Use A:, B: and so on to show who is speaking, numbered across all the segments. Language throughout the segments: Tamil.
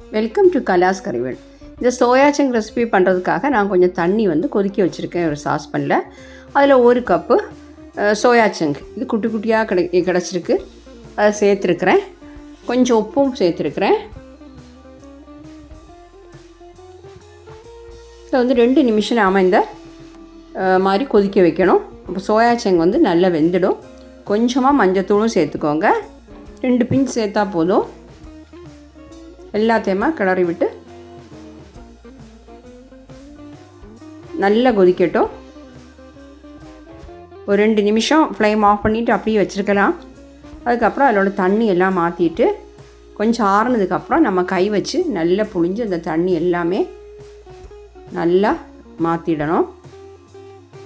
A: வெல்கம் டு கலாஸ் கறிவேல் இந்த சோயா ரெசிபி பண்ணுறதுக்காக நான் கொஞ்சம் தண்ணி வந்து கொதிக்க வச்சுருக்கேன் ஒரு சாஸ்பனில் அதில் ஒரு கப்பு அஹ், சோயா இது குட்டி குட்டியாக கிடை கிடச்சிருக்கு. அதை சேர்த்துருக்குறேன். கொஞ்சம் உப்பும் சேர்த்துருக்குறேன். இதை வந்து ரெண்டு நிமிஷம் நாம் இந்த மாதிரி கொதிக்க வைக்கணும். அப்போ சோயா வந்து நல்லா வெந்துடும். கொஞ்சமாக மஞ்சத்தூளும் சேர்த்துக்கோங்க. ரெண்டு பிஞ்ச் சேர்த்தா போதும். எல்லாத்தையுமா கிளறி விட்டு நல்லா கொதிக்கட்டும். ஒரு ரெண்டு நிமிஷம் ஃப்ளேம் ஆஃப் பண்ணிவிட்டு அப்படியே வச்சுருக்கலாம். அதுக்கப்புறம் அதோட தண்ணி எல்லாம் மாற்றிட்டு கொஞ்சம் ஆறுனதுக்கப்புறம் நம்ம கை வச்சு நல்லா புழிஞ்சு அந்த தண்ணி எல்லாமே நல்லா மாற்றிடணும்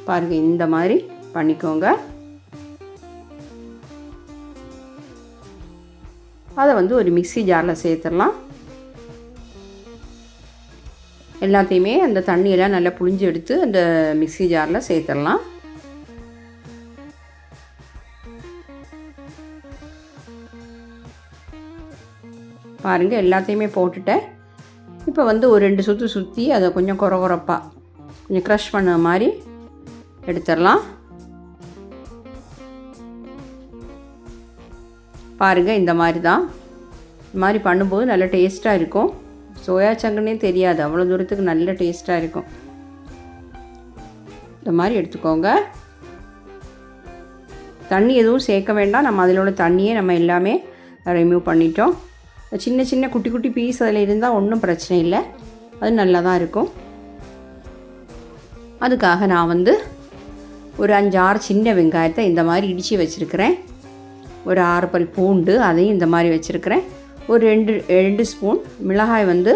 A: பாருங்கள் இந்த மாதிரி பண்ணிக்கோங்க. அதை வந்து ஒரு மிக்ஸி ஜாரில் சேர்த்துடலாம். எல்லாத்தையுமே அந்த தண்ணியெல்லாம் நல்லா புழிஞ்சு எடுத்து அந்த மிக்ஸி ஜாரில் சேர்த்துடலாம். பாருங்கள் எல்லாத்தையுமே போட்டுட்டேன். இப்போ வந்து ஒரு ரெண்டு சுற்று சுற்றி அதை கொஞ்சம் குற குறப்பாக கொஞ்சம் க்ரஷ் பண்ண மாதிரி எடுத்துடலாம். பாருங்கள் இந்த மாதிரி தான். இந்த மாதிரி பண்ணும்போது நல்லா டேஸ்ட்டாக இருக்கும். சோயா சங்குனே தெரியாது. அவ்வளோ தூரத்துக்கு நல்ல டேஸ்ட்டாக இருக்கும். இந்த மாதிரி எடுத்துக்கோங்க. தண்ணி எதுவும் சேர்க்க வேண்டாம். நம்ம அதில் உள்ள தண்ணியே நம்ம எல்லாமே ரிமூவ் பண்ணிட்டோம். சின்ன சின்ன குட்டி குட்டி பீஸ் அதில் இருந்தால் ஒன்றும் பிரச்சனை இல்லை. அது நல்லா தான் இருக்கும். அதுக்காக நான் வந்து ஒரு அஞ்சு ஆறு சின்ன வெங்காயத்தை இந்த மாதிரி இடித்து வச்சுருக்கிறேன். ஒரு ஆறு பல் பூண்டு அதையும் இந்த மாதிரி வச்சுருக்கிறேன். ஒரு ரெண்டு ரெண்டு ஸ்பூன் மிளகாய் வந்து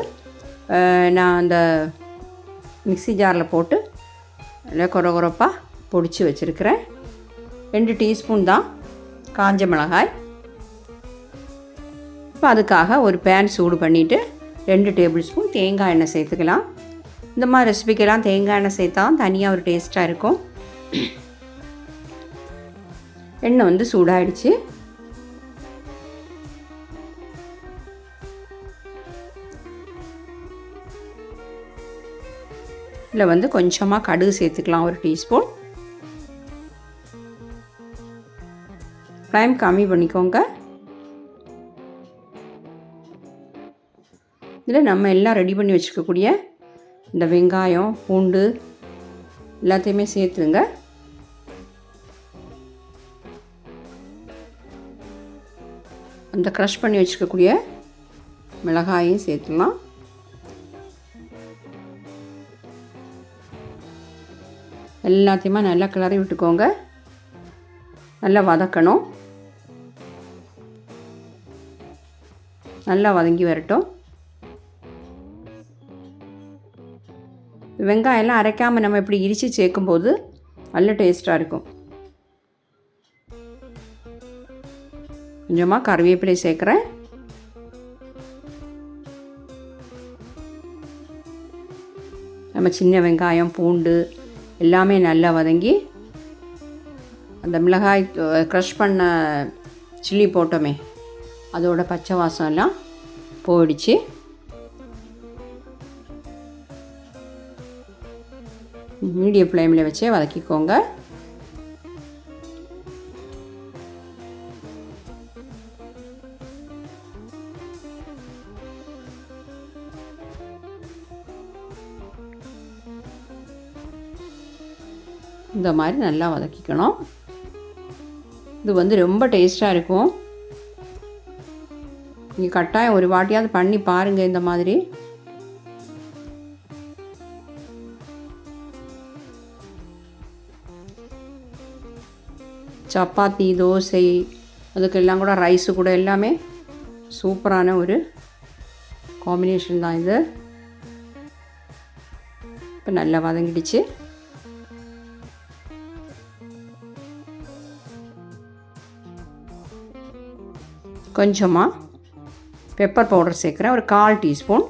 A: நான் அந்த மிக்ஸி ஜாரில் போட்டு நல்லா குறை குறப்பாக பொடிச்சு வச்சுருக்கிறேன். ரெண்டு டீஸ்பூன் தான் காஞ்ச மிளகாய். இப்போ அதுக்காக ஒரு பேன் சூடு பண்ணிவிட்டு ரெண்டு டேபிள் ஸ்பூன் தேங்காய் எண்ணெய் சேர்த்துக்கலாம். இந்த மாதிரி ரெசிபிக்கெல்லாம் தேங்காய் எண்ணெய் சேர்த்தா தனியாக ஒரு டேஸ்ட்டாக இருக்கும். எண்ணெய் வந்து சூடாயிடுச்சு. இதில் வந்து கொஞ்சமாக கடுகு சேர்த்துக்கலாம் ஒரு டீஸ்பூன். ஃப்ளேம் கம்மி பண்ணிக்கோங்க. இதில் நம்ம எல்லாம் ரெடி பண்ணி வச்சுருக்கக்கூடிய இந்த வெங்காயம் பூண்டு எல்லாத்தையுமே சேர்த்துருங்க. அந்த க்ரஷ் பண்ணி வச்சுருக்கக்கூடிய மிளகாயும் சேர்த்துலாம் எல்லாத்தையுமே நல்லா கிளறி விட்டுக்கோங்க. நல்லா வதக்கணும். நல்லா வதங்கி வரட்டும். வெங்காயம்லாம் அரைக்காமல் நம்ம இப்படி இடித்து சேர்க்கும்போது நல்ல டேஸ்ட்டாக இருக்கும். கொஞ்சமாக கருவேப்பிலை சேர்க்குறேன். நம்ம சின்ன வெங்காயம் பூண்டு எல்லாமே நல்லா வதங்கி அந்த மிளகாய் க்ரஷ் பண்ண சில்லி போட்டோமே அதோட பச்சை வாசம் எல்லாம் போயிடுச்சு. மீடியம் ஃப்ளேமில் வச்சே வதக்கிக்கோங்க. இந்த மாதிரி நல்லா வதக்கிக்கணும். இது வந்து ரொம்ப டேஸ்ட்டாக இருக்கும். நீங்கள் கட்டாயம் ஒரு வாட்டியாவது பண்ணி பாருங்கள் இந்த மாதிரி. சப்பாத்தி தோசை அதுக்கெல்லாம் கூட ரைஸு கூட எல்லாமே சூப்பரான ஒரு காம்பினேஷன் தான் இது. இப்போ நல்லா வதங்கிடுச்சு. கொஞ்சமாக பெப்பர் பவுடர் சேர்க்குறேன். ஒரு கால் டீஸ்பூன்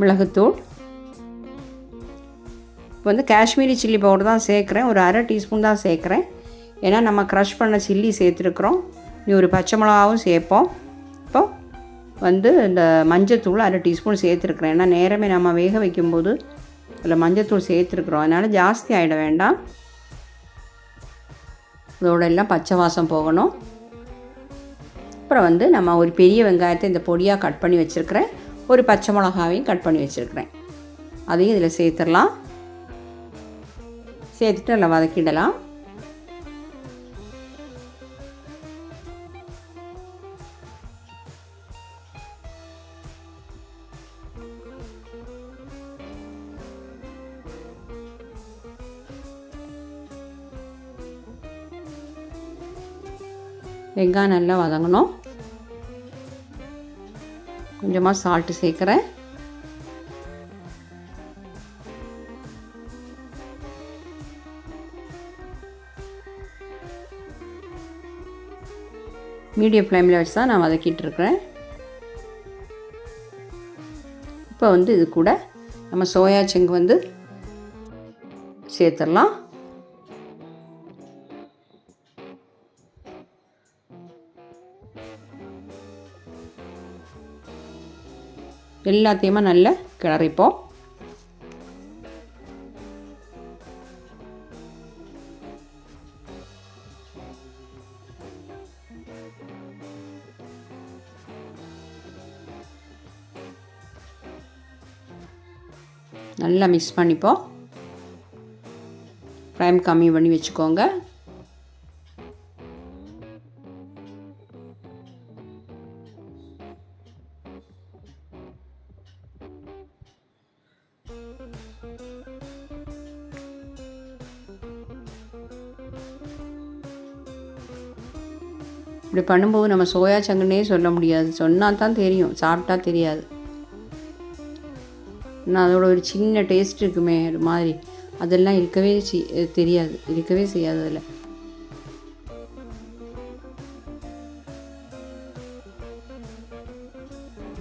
A: மிளகுத்தூள். இப்போ வந்து காஷ்மீரி சில்லி பவுடர் தான் சேர்க்குறேன். ஒரு அரை டீஸ்பூன் தான் சேர்க்குறேன். ஏன்னா நம்ம க்ரஷ் பண்ண சில்லி சேர்த்துருக்குறோம். நீ ஒரு பச்சை மிளகாவும் சேர்ப்போம். இப்போ வந்து இந்த மஞ்சத்தூள் அரை டீஸ்பூன் சேர்த்துருக்குறேன். ஏன்னா நேரமே நம்ம வேக வைக்கும்போது அதில் மஞ்சத்தூள் சேர்த்துருக்குறோம். அதனால் ஜாஸ்தி ஆகிட வேண்டாம். இதோட எல்லாம் பச்சை வாசம் போகணும். அப்புறம் வந்து நம்ம ஒரு பெரிய வெங்காயத்தை இந்த பொடியாக கட் பண்ணி வச்சுருக்கிறேன் ஒரு பச்சை மிளகாவையும் கட் பண்ணி வச்சுருக்கிறேன். அதையும் இதில் சேர்த்துடலாம். சேர்த்துட்டு நல்லா வதக்கிடலாம். வெங்காயம் நல்லா வதங்கணும். கொஞ்சமாக சால்ட்டு சேர்க்குறேன். மீடியம் ஃப்ளேமில் வச்சு தான் நான் வதக்கிட்டு இருக்கிறேன். இப்போ வந்து இது கூட நம்ம சோயா செங்கு வந்து சேர்த்துடலாம். எல்லாத்தையுமே நல்லா கிளறிப்போம். நல்லா மிக்ஸ் பண்ணிப்போம். ப்ரைம் கம்மி பண்ணி வச்சுக்கோங்க. இப்படி பண்ணும்போது நம்ம சோயா சங்குனே சொல்ல முடியாது. சொன்னால் தான் தெரியும். சாப்பிட்டா தெரியாது. ஆனால் அதோட ஒரு சின்ன டேஸ்ட் இருக்குமே ஒரு மாதிரி. அதெல்லாம் இருக்கவே தெரியாது. இருக்கவே செய்யாது அதில்.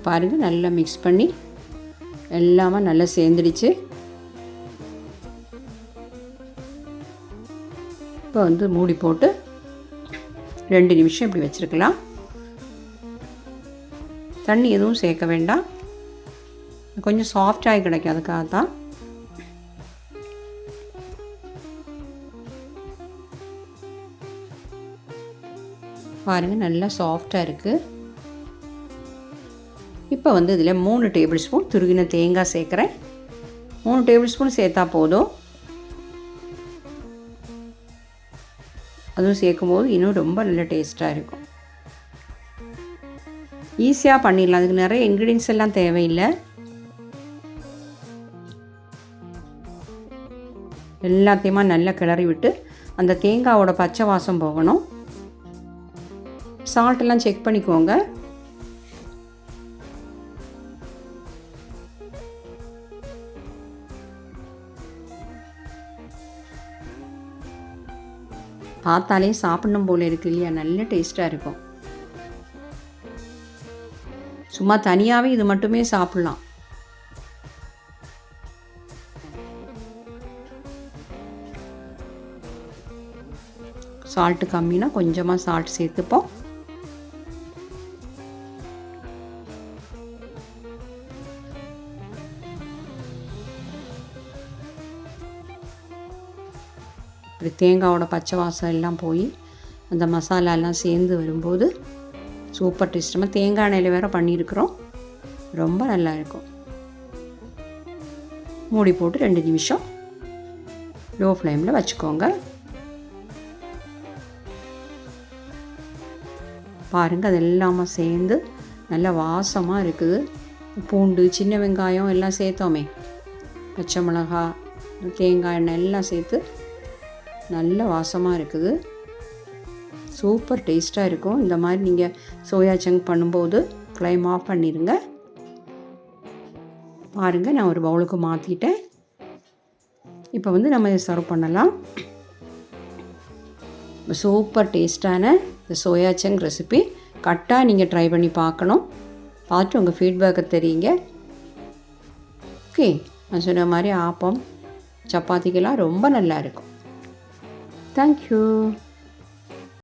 A: பாருங்கள் நல்லா மிக்ஸ் பண்ணி எல்லாமே நல்லா சேர்ந்துடுச்சு. இப்போ வந்து மூடி போட்டு ரெண்டு நிமிஷம் இப்படி வச்சுருக்கலாம். தண்ணி எதுவும் சேர்க்க வேண்டாம். கொஞ்சம் சாஃப்டாகி கிடைக்கும் அதுக்காக தான் பாருங்கள் நல்லா சாஃப்டாக இருக்குது இப்போ வந்து இதில் மூணு டேபிள் ஸ்பூன் துருகின தேங்காய் சேர்க்குறேன். மூணு டேபிள் ஸ்பூன் சேர்த்தா போதும். அதுவும் சேர்க்கும் போது இன்னும் ரொம்ப நல்ல டேஸ்ட்டாக இருக்கும். ஈஸியாக பண்ணிடலாம். அதுக்கு நிறைய இன்க்ரீடியன்ஸ் எல்லாம் தேவையில்லை. எல்லாத்தையுமா நல்லா கிளறி விட்டு அந்த தேங்காவோட பச்சை வாசம் போகணும். சால்ட்டெல்லாம் செக் பண்ணிக்கோங்க. பார்த்தாலே சாப்பிடணும் போல இருக்கு இல்லையா? நல்ல டேஸ்ட்டாக இருக்கும். சும்மா தனியாகவே இது மட்டுமே சாப்பிட்லாம். சால்ட்டு கம்மினா கொஞ்சமாக சால்ட் சேர்த்துப்போம். அப்படி தேங்காவோட பச்சை வாசம் எல்லாம் போய் அந்த மசாலா எல்லாம் சேர்ந்து வரும்போது சூப்பர் டேஸ்ட். தேங்காய் எண்ணெயில் வேறு பண்ணியிருக்கிறோம். ரொம்ப நல்லா இருக்கும். மூடி போட்டு ரெண்டு நிமிஷம் லோ ஃப்ளேமில் வச்சுக்கோங்க. பாருங்கள் அது எல்லாமே சேர்ந்து நல்ல வாசமாக இருக்குது. பூண்டு சின்ன வெங்காயம் எல்லாம் சேர்த்தோமே. பச்சை மிளகா தேங்காய் எண்ணெய் எல்லாம் சேர்த்து நல்ல வாசமாக இருக்குது. சூப்பர் டேஸ்ட்டாக இருக்கும். இந்த மாதிரி நீங்கள் சோயா சங்க் பண்ணும்போது ஃப்ளைம் ஆஃப் பண்ணிடுங்க பாருங்கள் நான் ஒரு பவுலுக்கு மாற்றிட்டேன் இப்போ வந்து நம்ம இதை சர்வ் பண்ணலாம். சூப்பர் டேஸ்ட்டான இந்த சோயா சங்க் ரெசிபி கரெக்டாக நீங்கள் ட்ரை பண்ணி பார்க்கணும். பார்த்து உங்கள் ஃபீட்பேக்கை தெரியுங்க. ஓகே நான் சொன்ன மாதிரி ஆப்பம் சப்பாத்திக்கெல்லாம் ரொம்ப நல்லா இருக்கும். தேங்க்யூ